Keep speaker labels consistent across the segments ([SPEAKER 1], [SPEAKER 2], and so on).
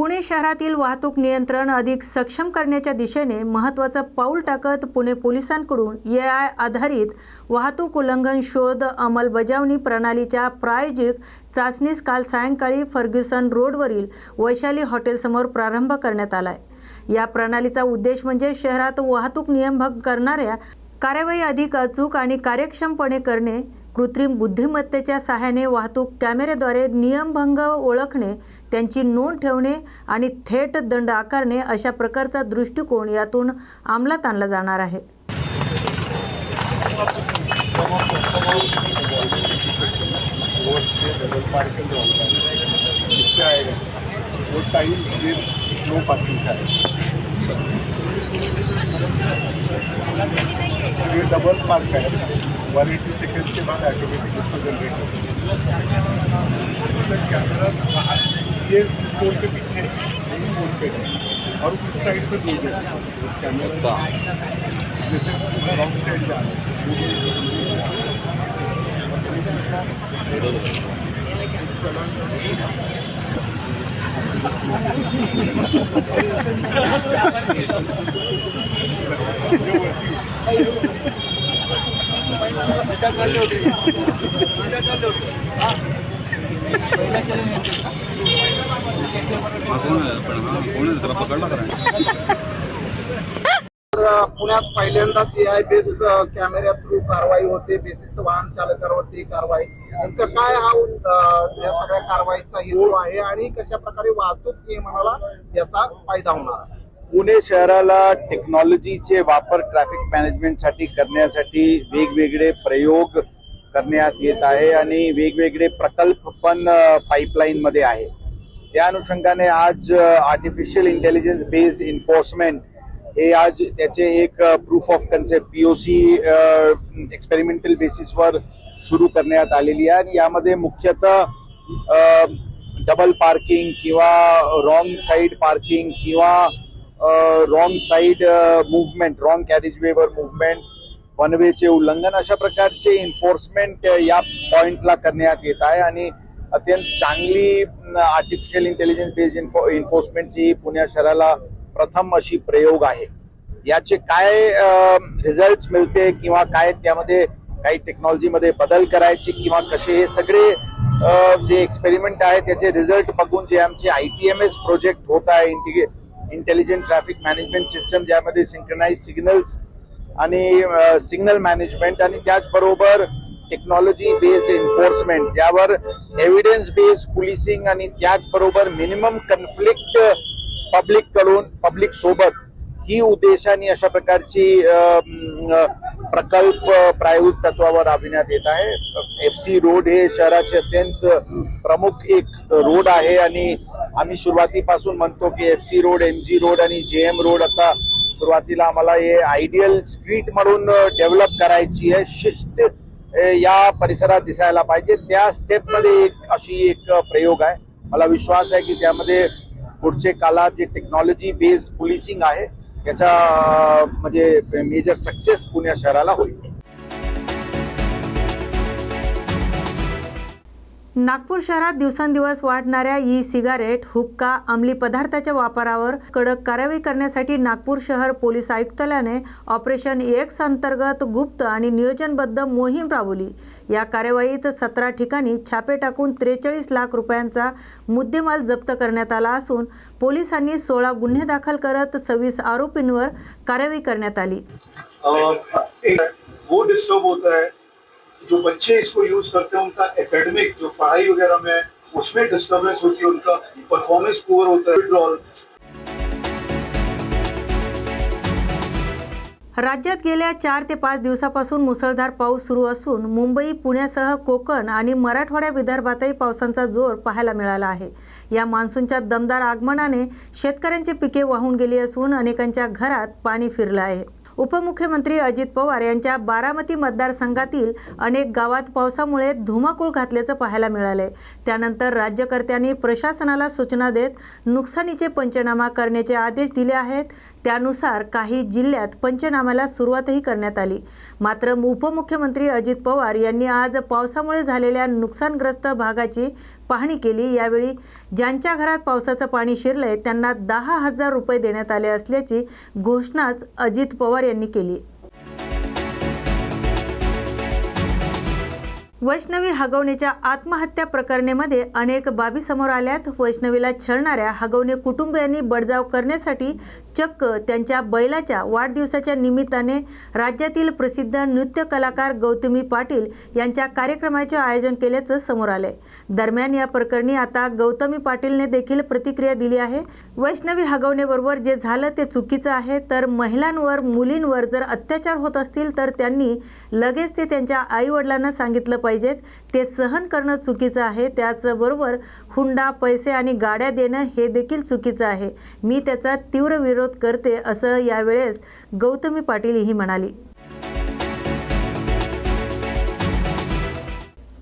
[SPEAKER 1] पुणे शहरातील वाहतूक नियंत्रण अधिक सक्षम करण्याच्या दिशेने महत्त्वाचं पाऊल टाकत पुणे पोलिसांकडून ए आय आधारित वाहतूक उल्लंघन शोध अंमलबजावणी प्रणालीच्या प्रायोजिक चाचणीस काल सायंकाळी फर्ग्युसन रोडवरील वैशाली हॉटेलसमोर प्रारंभ करण्यात आला आहे या प्रणालीचा उद्देश म्हणजे शहरात वाहतूक नियमभंग करणाऱ्या कार्यवाही अधिक अचूक आणि कार्यक्षमपणे करणे कृत्रिम बुद्धिमत्तेच्या सहाय्याने वाहतूक कॅमेऱ्याद्वारे नियमभंग ओळखणे त्यांची नोंद ठेवणे आणि थेट दंड आकारणे अशा प्रकारचा दृष्टिकोन यातून अंमलात आणला जाणार आहे.
[SPEAKER 2] ये डबल पार्क है वन एटी सेकेंड के बाद ऑटोमेटिक उसको जनरेट होगा सर कैमरा ये स्टोर के पीछे यही पे है। और उस साइड पे दो जगह कैमरा जैसे रॉन्ग साइड जा रहा
[SPEAKER 3] हा।
[SPEAKER 4] पुण्यात पहिल्यांदाच ए आय बेस कॅमेऱ्या थ्रू कारवाई होते बेसिस वाहन चालकावरती कारवाई. नेमकं काय हा या सगळ्या कारवाईचा हेतू आहे आणि कशा प्रकारे वाहतूक नियमनाला याचा फायदा होणार
[SPEAKER 5] पुणे शहराला टेक्नॉलॉजीचे वापर ट्रॅफिक मॅनेजमेंटसाठी करण्यासाठी वेगवेगळे प्रयोग करण्यात येत आहे आणि वेगवेगळे प्रकल्प पण पाईपलाईन मध्ये आहे. त्या अनुषंगाने आज आर्टिफिशियल इंटेलिजन्स बेस्ड इन्फोर्समेंट हे आज त्याचे एक proof of concept POC experimental बेसिसवर सुरू करण्यात आलेली आहे. आणि यामध्ये मुख्यतः डबल पार्किंग किंवा रॉंग साईड पार्किंग किंवा wrong side movement wrong carriage वेवर मुवमेंट वन वेचे उल्लंघन अशा प्रकारचे इन्फोर्समेंट या पॉइंटला करण्यात येत आहे आणि अत्यंत चांगली आर्टिफिशियल इंटेलिजन्स बेस्ड इन्फोर्समेंटची पुणे शहराला प्रथम अशी प्रयोग आहे. याचे काय रिझल्ट मिळते किंवा काय त्यामध्ये काही टेक्नॉलॉजीमध्ये बदल करायचे किंवा कसे हे सगळे जे एक्सपेरिमेंट आहे त्याचे रिझल्ट बघून जे आमचे I T M S project होत आहे इंटिगे इंटेलिजंट ट्रॅफिक मॅनेजमेंट सिस्टम ज्यामध्ये सिंक्रनाइज सिग्नल्स आणि सिग्नल मॅनेजमेंट आणि त्याचबरोबर टेक्नॉलॉजी बेस्ड एन्फोर्समेंट यावर एव्हिडन्स बेस्ड पोलिसिंग आणि त्याचबरोबर मिनिमम कन्फ्लिक्ट पब्लिककडून पब्लिक सोबत ही उद्देशाने अशा प्रकारची प्रकल्प प्रायोगिक तत्वावर राबविण्यात येत आहे. एफ सी रोड हे शहराचे अत्यंत प्रमुख एक रोड आहे आणि आम्ही सुरुवातीपासून म्हणतो की F C road M G road आणि जे एम रोड आता सुरुवातीला आम्हाला हे आयडियल स्ट्रीट म्हणून डेव्हलप करायची आहे. शिस्त या परिसरात दिसायला पाहिजे. त्या स्टेपमध्ये एक अशी एक प्रयोग आहे. मला विश्वास आहे की त्यामध्ये पुढचे काळात जे टेक्नॉलॉजी बेस्ड पोलिसिंग आहे त्याचा म्हणजे मेजर सक्सेस पुणे शहराला होईल.
[SPEAKER 1] नागपूर शहरात दिवसेंदिवस वाढणाऱ्या ई सिगारेट हुक्का अंमली पदार्थाच्या वापरावर कडक कारवाई करण्यासाठी नागपूर शहर पोलीस आयुक्तालयाने ऑपरेशन एक्स अंतर्गत गुप्त आणि नियोजनबद्ध मोहीम राबवली या कार्यवाहीत सतरा ठिकाणी छापे टाकून त्रेचाळीस लाख रुपयांचा मुद्देमाल जप्त करण्यात आला असून पोलिसांनी सोळा गुन्हे दाखल करत सव्वीस आरोपींवर कारवाई करण्यात आली
[SPEAKER 2] वो डिस्टर्ब होता है जो बच्चे इसको यूज करते हैं उनका एकेडमिक जो पढ़ाई वगैरह में उसमें डिस्टर्बेंस होती है उनका परफॉर्मेंस पुअर होता है विड्रॉल
[SPEAKER 1] राज्यात गेल्या चार ते पाच दिवसापासून मुसळधार पाऊस सुरू असून मुंबई पुण्यासह कोकण आणि मराठवाड्या विदर्भातही पावसाचा जोर पाहायला मिळाला आहे. या मान्सूनच्या दमदार आगमनाने शेतकऱ्यांची पिके वाहून गेली असून अनेकांच्या घरात पाणी फिरलं आहे. उपमुख्यमंत्री अजित पवार यांच्या बारामती मतदारसंघातील अनेक गावात पावसामुळे धुमाकूळ घातल्याचं पाहायला मिळालंय. त्यानंतर राज्यकर्त्यांनी प्रशासनाला सूचना देत नुकसानीचे पंचनामा करण्याचे आदेश दिले आहेत. त्यानुसार काही जिल्ह्यात पंचनाम्याला सुरुवातही करण्यात आली. मात्र उपमुख्यमंत्री अजित पवार यांनी आज पावसामुळे झालेल्या नुकसानग्रस्त भागाची पाहणी केली. यावेळी ज्यांच्या घरात पावसाचं पाणी शिरलंय त्यांना दहा हजार रुपये देण्यात आले असल्याची घोषणाच अजित पवार यांनी केली. वैष्णवी हगवणेच्या आत्महत्या प्रकरणेमध्ये अनेक बाबी समोर आल्यात. वैष्णवीला छळणाऱ्या हगवणे कुटुंबियांनी बडजाव करण्यासाठी चक्क त्यांच्या बैलाच्या वाढदिवसाच्या निमित्ताने राज्यातील प्रसिद्ध नृत्य कलाकार गौतमी पाटील यांच्या कार्यक्रमाचे आयोजन केल्याचं समोर आलंय. दरम्यान या प्रकरणी आता गौतमी पाटीलने देखील प्रतिक्रिया दिली आहे. वैष्णवी हगवणेबरोबर जे झालं ते चुकीचं आहे. तर महिलांवर मुलींवर जर अत्याचार होत असतील तर त्यांनी लगेच ते त्यांच्या आईवडिलांना सांगितलं पाहिजेत. ते सहन करणं चुकीचं आहे. त्याचबरोबर हुंडा पैसे आणि गाड्या देणं हे देखील चुकीचं आहे. मी त्याचा तीव्र विरोध करते असं यावेळेस गौतमी पाटील ही म्हणाली.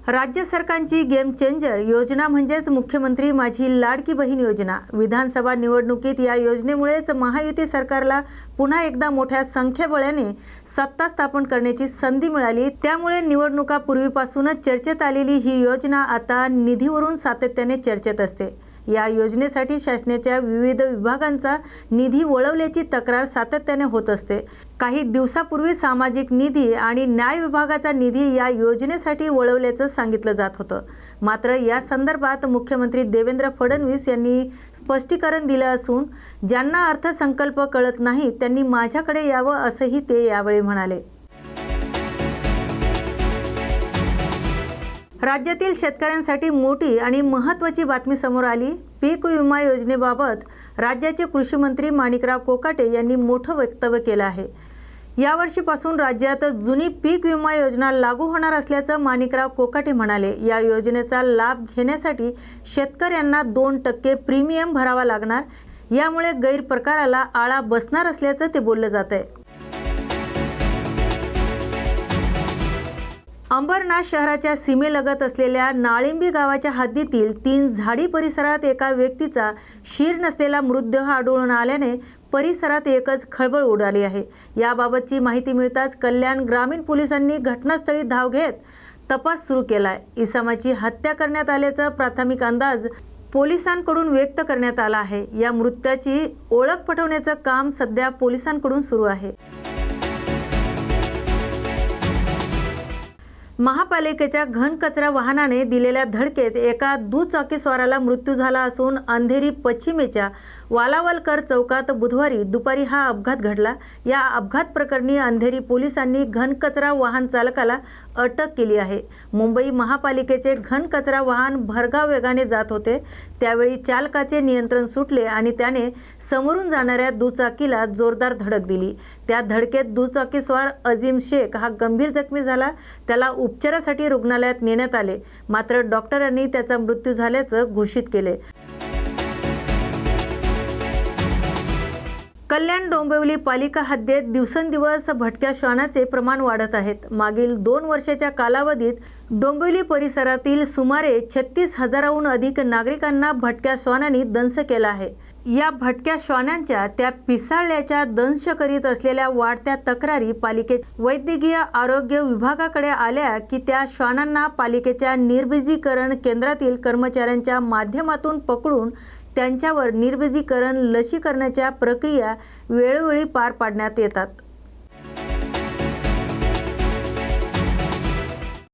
[SPEAKER 1] राज्य सरकारची गेम चेंजर योजना म्हणजेच मुख्यमंत्री माझी लाडकी बहीण योजना. विधानसभा निवडणुकीत या योजनेमुळेच महायुती सरकारला पुन्हा एकदा मोठ्या संख्याबळाने सत्ता स्थापन करण्याची संधी मिळाली. त्यामुळे निवडणुका पूर्वीपासूनच चर्चेत आलेली ही योजना आता निधीवरून सातत्याने चर्चेत असते. या योजनेसाठी शासनाच्या विविध विभागांचा निधी वळवल्याची तक्रार सातत्याने होत असते. काही दिवसापूर्वी सामाजिक निधी आणि न्याय विभागाचा निधी या योजनेसाठी वळवल्याचं सांगितलं जात होतं. मात्र या संदर्भात मुख्यमंत्री देवेंद्र फडणवीस यांनी स्पष्टीकरण दिलं असून ज्यांना अर्थसंकल्प कळत नाही त्यांनी माझ्याकडे यावं असंही ते यावेळी म्हणाले. राज्यातील शेतकऱ्यांसाठी मोठी आणि महत्त्वाची बातमी समोर आली. पीक विमा योजनेबाबत राज्याचे कृषीमंत्री माणिकराव कोकाटे यांनी मोठं वक्तव्य केलं आहे. यावर्षीपासून राज्यात जुनी पीक विमा योजना लागू होणार असल्याचं माणिकराव कोकाटे म्हणाले. या योजनेचा लाभ घेण्यासाठी शेतकऱ्यांना दोन टक्के प्रीमियम भरावा लागणार. यामुळे गैरप्रकाराला आळा बसणार असल्याचं ते बोललं जात आहे. अंबरनाथ शहराच्या सीमेलगत असलेल्या नाळिंबी गावाच्या हद्दीतील तीन झाडी परिसरात एका व्यक्तीचा शीर नसलेला मृतदेह आढळून आल्याने परिसरात एकच खळबळ उडाली आहे. याबाबतची माहिती मिळताच कल्याण ग्रामीण पोलिसांनी घटनास्थळी धाव घेत तपास सुरू केलाय. इसामाची हत्या करण्यात आल्याचा प्राथमिक अंदाज पोलिसांकडून व्यक्त करण्यात आला आहे. या मृत्याची ओळख पटवण्याचं काम सध्या पोलिसांकडून सुरू आहे. महापालिकेच्या घनकचरा वाहनाने दिलेल्या धडकेत एका दुचाकीस्वाराला मृत्यू झाला असून अंधेरी पश्चिमेच्या वालावलकर चौकात बुधवारी दुपारी हा अपघात घडला. या अपघात प्रकरणी अंधेरी पोलिसांनी घनकचरा वाहन चालकाला अटक केली आहे. मुंबई महापालिकेचे घनकचरा वाहन भरगाव वेगाने जात होते. त्यावेळी चालकाचे नियंत्रण सुटले आणि त्याने समोरून जाणाऱ्या दुचाकीला जोरदार धडक दिली. त्या धडकेत दुचाकीस्वार अजीम शेख हा गंभीर जखमी झाला. त्याला उपचारासाठी रुग्णालयात नेण्यात आले. मात्र डॉक्टरांनी त्याचा मृत्यू झाल्याचं घोषित केले. कल्याण डोंबिवली पालिका हद्दीत दिवसेंदिवस भटक्या श्वानाचे प्रमाण वाढत आहेत. मागील दोन वर्षाच्या कालावधीत डोंबिवली परिसरातील सुमारे छत्तीस हजाराहून अधिक नागरिकांना भटक्या श्वानांनी दंश केला आहे. या भटक्या श्वानांच्या त्या पिसाळल्याच्या दंश करीत असलेल्या वाढत्या तक्रारी पालिकेत वैद्यकीय आरोग्य विभागाकडे आल्या की त्या श्वानांना पालिकेच्या निर्बिजीकरण केंद्रातील कर्मचाऱ्यांच्या माध्यमातून पकडून त्यांच्यावर निर्बिजीकरण लसीकरणाच्या प्रक्रिया वेळोवेळी पार पाडण्यात येतात.